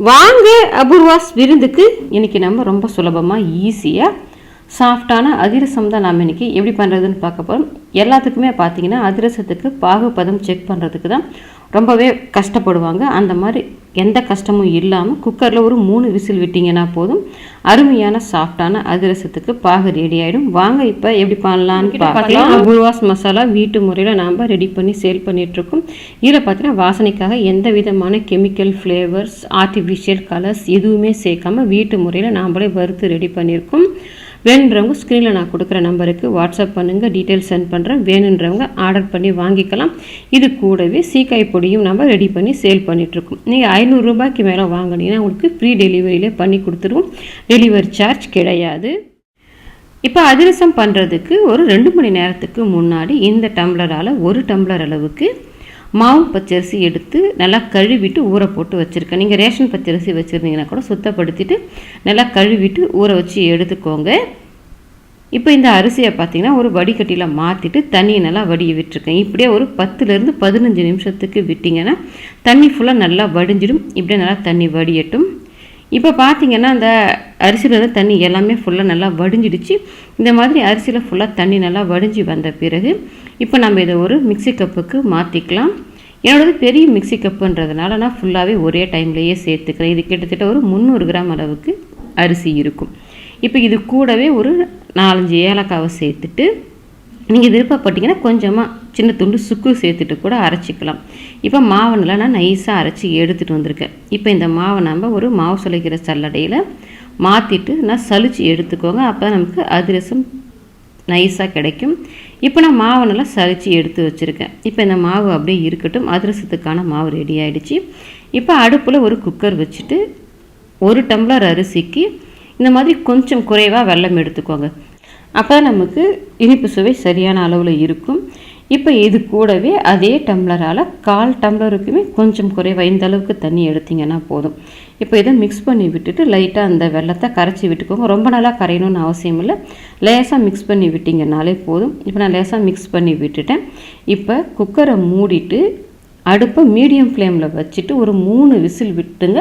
வாங்க அபூர்வாஸ் விருந்துக்கு இன்னைக்கு நம்ம ரொம்ப சுலபமாக ஈஸியாக சாஃப்டான அதிரசம் தான் நாம் இன்னைக்கு எப்படி பண்ணுறதுன்னு பார்க்க போகிறோம் எல்லாத்துக்குமே பார்த்தீங்கன்னா அதிரசத்துக்கு பாகுபதம் செக் பண்ணுறதுக்கு தான் ரொம்பவே கஷ்டப்படுவாங்க. அந்த மாதிரி எந்த கஷ்டமும் இல்லாமல் குக்கரில் ஒரு மூணு விசில் விட்டிங்கன்னா போதும். அருமையான சாஃப்டான அதிரசத்துக்கு பாகு ரெடி ஆகிடும் வாங்க இப்போ எப்படி பண்ணலான்னு பார்க்கலாம். அபூர்வாஸ் மசாலா வீட்டு முறையில் நாம் ரெடி பண்ணி சேல் பண்ணிகிட்ருக்கோம் இதில் பார்த்தீங்கன்னா வாசனைக்காக எந்த விதமான கெமிக்கல் ஃப்ளேவர்ஸ் ஆர்டிஃபிஷியல் கலர்ஸ் எதுவுமே சேர்க்காம வீட்டு முறையில் நாம்ளே வறுத்து ரெடி பண்ணியிருக்கோம். வேணுன்றவங்க ஸ்க்ரீனில் நான் கொடுக்குற நம்பருக்கு வாட்ஸ்அப் பண்ணுங்கள் டீட்டெயில்ஸ் சென்ட் பண்ணுறேன் வேணுன்றவங்க ஆர்டர் பண்ணி வாங்கிக்கலாம். இது கூடவே சீக்காய் பொடியும் நம்ம ரெடி பண்ணி சேல் பண்ணிகிட்ருக்கோம் நீங்கள் ஐநூறுரூபாய்க்கு மேலே வாங்கினீங்கன்னா உங்களுக்கு ஃப்ரீ டெலிவரியிலே பண்ணி கொடுத்துருவோம். டெலிவரி சார்ஜ் கிடையாது. இப்போ அதிரசம் பண்ணுறதுக்கு ஒரு ரெண்டு மணி நேரத்துக்கு முன்னாடி இந்த டம்ளரால் ஒரு டம்ளர் அளவுக்கு மாவு பச்சரிசி எடுத்து நல்லா கழுவிட்டு ஊற போட்டு வச்சுருக்கேன். நீங்கள் ரேஷன் பச்சரிசி வச்சுருந்தீங்கன்னா கூட சுத்தப்படுத்திட்டு நல்லா கழுவிட்டு ஊற வச்சு எடுத்துக்கோங்க. இப்போ இந்த அரிசியை பார்த்தீங்கன்னா ஒரு வடிகட்டியில் மாற்றிட்டு தண்ணியை நல்லா வடிய விட்டுருக்கேன். இப்படியே ஒரு பத்துலேருந்து பதினஞ்சு நிமிஷத்துக்கு விட்டிங்கன்னா தண்ணி ஃபுல்லாக நல்லா வடிஞ்சிடும். இப்படியே நல்லா தண்ணி வடியட்டும். இப்போ பார்த்தீங்கன்னா அந்த அரிசியில் இருந்த தண்ணி எல்லாமே ஃபுல்லாக நல்லா வடிஞ்சிடுச்சு. இந்த மாதிரி அரிசியில் ஃபுல்லாக தண்ணி நல்லா வடிஞ்சு வந்த பிறகு இப்போ நம்ம இதை ஒரு மிக்சி கப்புக்கு மாற்றிக்கலாம் என்னோடது பெரிய மிக்சி கப்புன்றதுனால நான் ஃபுல்லாகவே ஒரே டைம்லேயே சேர்த்துக்கிறேன். இது கிட்டத்தட்ட ஒரு முந்நூறு கிராம் அளவுக்கு அரிசி இருக்கும். இப்போ இது கூடவே ஒரு நாலஞ்சு ஏலக்காவை சேர்த்துட்டு நீங்கள் விருப்பப்பட்டீங்கன்னா கொஞ்சமாக சின்ன துண்டு சுக்கு சேர்த்துட்டு கூட அரைச்சிக்கலாம். இப்போ மாவை நல்லா நான் நைஸாக அரைச்சி எடுத்துகிட்டு வந்திருக்கேன் இப்போ இந்த மாவை நம்ம ஒரு மாவு சுளைக்கிற சல்லடையில் மாற்றிட்டு நான் சலிச்சு எடுத்துக்கோங்க. அப்போ தான் நமக்கு அதிரசம் நைஸாக கிடைக்கும். இப்போ நான் மாவை நல்லா சலிச்சு எடுத்து வச்சுருக்கேன். இப்போ இந்த மாவு அப்படியே இருக்கட்டும். அதிரசத்துக்கான மாவு ரெடி ஆகிடுச்சு இப்போ அடுப்பில் ஒரு குக்கர் வச்சுட்டு ஒரு டம்ளர் அரிசிக்கு இந்த மாதிரி கொஞ்சம் குறைவாக வெல்லம் எடுத்துக்கோங்க. அப்போ நமக்கு இனிப்பு சுவை சரியான அளவில் இருக்கும். இப்போ இது கூடவே அதே டம்ளரால் கால் டம்ளருக்குமே கொஞ்சம் குறைவாக இந்த அளவுக்கு தண்ணி எடுத்திங்கன்னா போதும். இப்போ இதை மிக்ஸ் பண்ணி விட்டுட்டு லைட்டாக அந்த வெள்ளத்தை கரைச்சி விட்டுக்கோங்க. ரொம்ப நாளாக கரையணும்னு அவசியம் இல்லை. லேசாக மிக்ஸ் பண்ணி விட்டிங்கனாலே போதும். இப்போ நான் லேசாக மிக்ஸ் பண்ணி விட்டுட்டேன். இப்போ குக்கரை மூடிட்டு அடுப்பை மீடியம் ஃப்ளேமில் வச்சுட்டு ஒரு மூணு விசில் விட்டுங்க.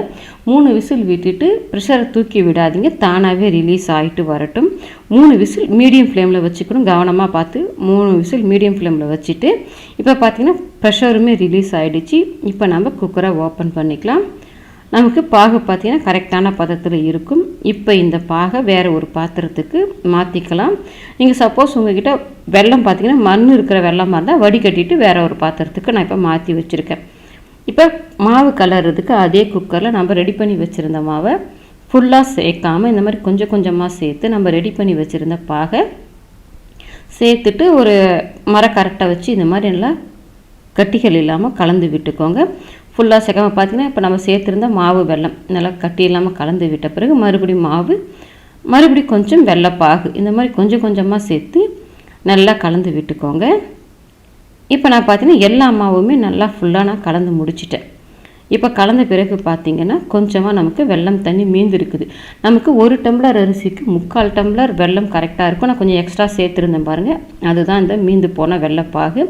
மூணு விசில் விட்டுட்டு ப்ரெஷரை தூக்கி விடாதீங்க. தானாகவே ரிலீஸ் ஆகிட்டு வரட்டும். மூணு விசில் மீடியம் ஃப்ளேமில் வச்சுக்கணும். கவனமாக பார்த்து மூணு விசில் மீடியம் ஃப்ளேமில் வச்சுட்டு இப்போ பார்த்தீங்கன்னா ப்ரெஷருமே ரிலீஸ் ஆகிடுச்சு இப்போ நம்ம குக்கரை ஓப்பன் பண்ணிக்கலாம். நமக்கு பாகு பார்த்தீங்கன்னா கரெக்டான பதத்தில் இருக்கும். இப்போ இந்த பாகை வேறு ஒரு பாத்திரத்துக்கு மாற்றிக்கலாம் நீங்கள் சப்போஸ் உங்ககிட்ட வெள்ளம் பார்த்தீங்கன்னா மண் இருக்கிற வெள்ளமாக இருந்தால் வடிகட்டிட்டு வேறு ஒரு பாத்திரத்துக்கு நான் இப்போ மாற்றி வச்சுருக்கேன். இப்போ மாவு கலர்றதுக்கு அதே குக்கரில் நம்ம ரெடி பண்ணி வச்சுருந்த மாவை ஃபுல்லாக சேர்க்காமல் இந்த மாதிரி கொஞ்சம் கொஞ்சமாக சேர்த்து நம்ம ரெடி பண்ணி வச்சுருந்த பாகை சேர்த்துட்டு ஒரு மரக்கரட்டை வச்சு இந்த மாதிரி நல்லா கட்டிகள் இல்லாமல் கலந்து விட்டுக்கோங்க. ஃபுல்லாக சேர்க்காம பார்த்தீங்கன்னா இப்போ நம்ம சேர்த்துருந்த மாவு வெள்ளம் நல்லா கட்டி இல்லாமல் கலந்து விட்ட பிறகு மறுபடியும் மாவு மறுபடியும் கொஞ்சம் வெள்ளைப்பாகு. இந்த மாதிரி கொஞ்சம் கொஞ்சமாக சேர்த்து நல்லா கலந்து விட்டுக்கோங்க. இப்போ நான் பார்த்தீங்கன்னா எல்லா மாவுமே நல்லா ஃபுல்லாக நான் கலந்து முடிச்சிட்டேன். இப்போ கலந்த பிறகு பார்த்தீங்கன்னா கொஞ்சமாக நமக்கு வெள்ளம் தண்ணி மீந்து இருக்குது நமக்கு ஒரு டம்ளர் அரிசிக்கு முக்கால் டம்ளர் வெள்ளம் கரெக்டாக இருக்கும். நான் கொஞ்சம் எக்ஸ்ட்ரா சேர்த்துருந்தேன் பாருங்கள் அதுதான் இந்த மீந்து போன வெள்ளப்பாகு.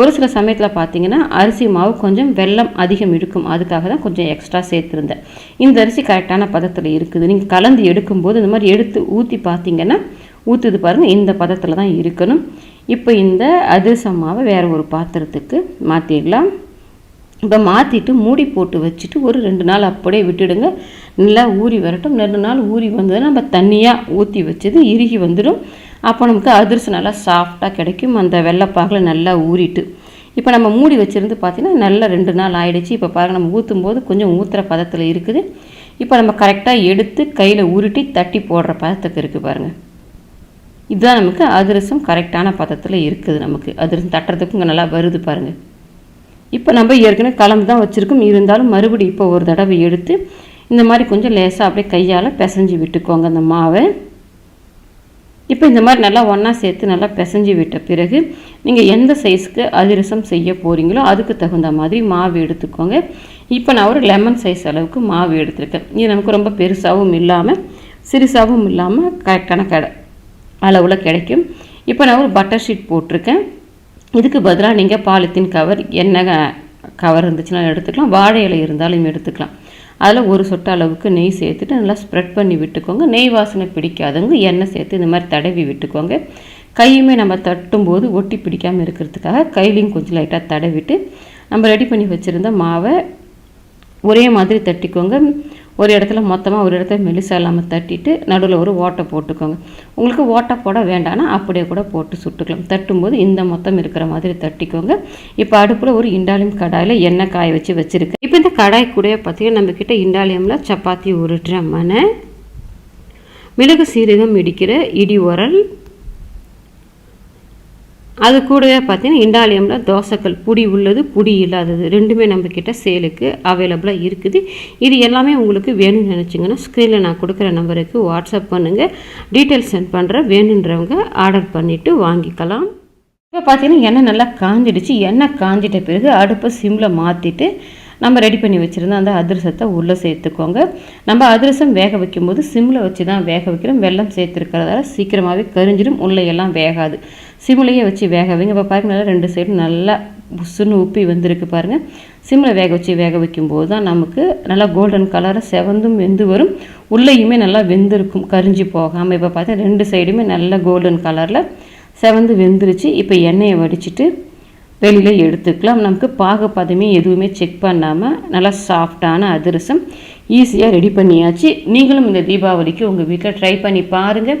ஒரு சில சமயத்தில் பார்த்தீங்கன்னா அரிசி மாவு கொஞ்சம் வெள்ளம் அதிகம் இருக்கும். அதுக்காக தான் கொஞ்சம் எக்ஸ்ட்ரா சேர்த்துருந்தேன். இந்த அரிசி கரெக்டான பதத்தில் இருக்குது. நீங்கள் கலந்து எடுக்கும்போது இந்த மாதிரி எடுத்து ஊற்றி பார்த்தீங்கன்னா ஊற்றுது பாருங்கள் இந்த பதத்தில் தான் இருக்கணும். இப்போ இந்த அதிரசம் மாவை வேறு ஒரு பாத்திரத்துக்கு மாற்றிடலாம் இப்போ மாற்றிட்டு மூடி போட்டு வச்சுட்டு ஒரு ரெண்டு நாள் அப்படியே விட்டுடுங்க. நல்லா ஊறி வரட்டும். ரெண்டு நாள் ஊறி வந்ததுன்னா நம்ம தண்ணியாக ஊற்றி வச்சது இறுகி வந்துடும். அப்போ நமக்கு அதிரசம் நல்லா சாஃப்டாக கிடைக்கும். அந்த வெள்ளைப்பாகில் நல்லா ஊறிட்டு. இப்போ நம்ம மூடி வச்சுருந்து பார்த்தீங்கன்னா நல்லா ரெண்டு நாள் ஆயிடுச்சு. இப்போ பாருங்கள் நம்ம ஊற்றும் போது கொஞ்சம் ஊற்றுற பதத்தில் இருக்குது. இப்போ நம்ம கரெக்டாக எடுத்து கையில் உருட்டி தட்டி போடுற பதத்துக்கு இருக்குது பாருங்கள் இதுதான் நமக்கு அதிரசம் கரெக்டான பதத்தில் இருக்குது நமக்கு. அதிரசம் தட்டுறதுக்கு இங்கே நல்லா வருது பாருங்கள் இப்போ நம்ம ஏற்கனவே கலந்து தான் வச்சுருக்கோம். இருந்தாலும் மறுபடியும் இப்போ ஒரு தடவை எடுத்து இந்த மாதிரி கொஞ்சம் லேசாக அப்படியே கையால் பிசைஞ்சு விட்டுக்கோங்க அந்த மாவை. இப்போ இந்த மாதிரி நல்லா ஒன்றா சேர்த்து நல்லா பிசைஞ்சு விட்ட பிறகு நீங்கள் எந்த சைஸ்க்கு அதிரசம் செய்ய போகிறீங்களோ அதுக்கு தகுந்த மாதிரி மாவு எடுத்துக்கோங்க. இப்போ நான் ஒரு லெமன் சைஸ் அளவுக்கு மாவு எடுத்திருக்கேன். இது நமக்கு ரொம்ப பெருசாகவும் இல்லாமல் சிறுசாகவும் இல்லாமல் கரெக்டான கடை அளவில் கிடைக்கும். இப்போ நான் ஒரு பட்டர் ஷீட் போட்டிருக்கேன். இதுக்கு பதிலாக நீங்கள் பாலித்தீன் கவர் எண்ணெய் கவர் இருந்துச்சுன்னா எடுத்துக்கலாம். வாழை இலை இருந்தாலும் எடுத்துக்கலாம். அதில் ஒரு சொட்டு அளவுக்கு நெய் சேர்த்துட்டு நல்லா ஸ்ப்ரெட் பண்ணி விட்டுக்கோங்க. நெய் வாசனை பிடிக்காதவங்க எண்ணெய் சேர்த்து இந்த மாதிரி தடவி விட்டுக்கோங்க. கையுமே நம்ம தட்டும்போது ஒட்டி பிடிக்காமல் இருக்கிறதுக்காக கையிலையும் கொஞ்சம் லைட்டாக தடவிட்டு நம்ம ரெடி பண்ணி வச்சுருந்த மாவை ஒரே மாதிரி தட்டிக்கோங்க. ஒரு இடத்துல மொத்தமாக ஒரு இடத்துல மெலிசா இல்லாமல் தட்டிட்டு நடுவில் ஒரு ஓட்டை போட்டுக்கோங்க. உங்களுக்கு ஓட்டை போட வேண்டாம்னா அப்படியே கூட போட்டு சுட்டுக்கலாம். தட்டும்போது இந்த மொத்தம் இருக்கிற மாதிரி தட்டிக்கோங்க. இப்போ அடுப்பில் ஒரு இண்டாலியம் கடாயில் எண்ணெய் காய வச்சு வச்சுருக்கேன். இப்போ இந்த கடாய் கூட பார்த்தீங்கன்னா நம்மக்கிட்ட இண்டாலியமில் சப்பாத்தி உருட்டுற மனை மிளகு சீரகம் இடிக்கிற இடி உரல் அது கூடவே பார்த்தீங்கன்னா இண்டாலியமில் தோசைக்கல் புடி உள்ளது புடி இல்லாதது. ரெண்டுமே நம்மக்கிட்ட சேலுக்கு அவைலபிளாக இருக்குது. இது எல்லாமே உங்களுக்கு வேணும்னு நினச்சிங்கன்னா ஸ்க்ரீனில் நான் கொடுக்குற நம்பருக்கு வாட்ஸ்அப் பண்ணுங்கள் டீட்டெயில்ஸ் சென்ட் பண்ணுறேன் வேணுன்றவங்க ஆர்டர் பண்ணிவிட்டு வாங்கிக்கலாம். இப்போ பார்த்தீங்கன்னா எண்ணெய் நல்லா காஞ்சிடுச்சு. எண்ணெய் காஞ்சிட்ட பிறகு அடுப்பை சிம்மில் மாற்றிட்டு நம்ம ரெடி பண்ணி வச்சுருந்தோம் அந்த அதிரசத்தை உள்ளே சேர்த்துக்கோங்க. நம்ம அதிரசம் வேக வைக்கும்போது சிம்மில் வச்சு தான் வேக வைக்கிறோம். வெள்ளம் சேர்த்துருக்கிறதால சீக்கிரமாகவே கரிஞ்சிடும் உள்ளே எல்லாம் வேகாது. சிம்லேயே வச்சு வேக வைங்க. இப்போ பாருங்கள் நல்லா ரெண்டு சைடும் நல்லா புஷ்ஷுன்னு உப்பி வந்திருக்கு பாருங்கள் சிம்மில் வேக வச்சு வேக வைக்கும்போது தான் நமக்கு நல்லா கோல்டன் கலராக செவந்தும் வெந்து வரும். உள்ளேயுமே நல்லா வெந்திருக்கும் கரிஞ்சு போகாமல் இப்போ பார்த்தா ரெண்டு சைடுமே நல்லா கோல்டன் கலரில் செவந்து வெந்துருச்சு. இப்போ எண்ணெயை வடிச்சிட்டு வெளியில் எடுத்துக்கலாம். நமக்கு பாகப்பதமே எதுவுமே செக் பண்ணாமல் நல்லா சாஃப்டான அதிரசம் ஈஸியாக ரெடி பண்ணியாச்சு. நீங்களும் இந்த தீபாவளிக்கு உங்கள் வீட்டில் ட்ரை பண்ணி பாருங்கள்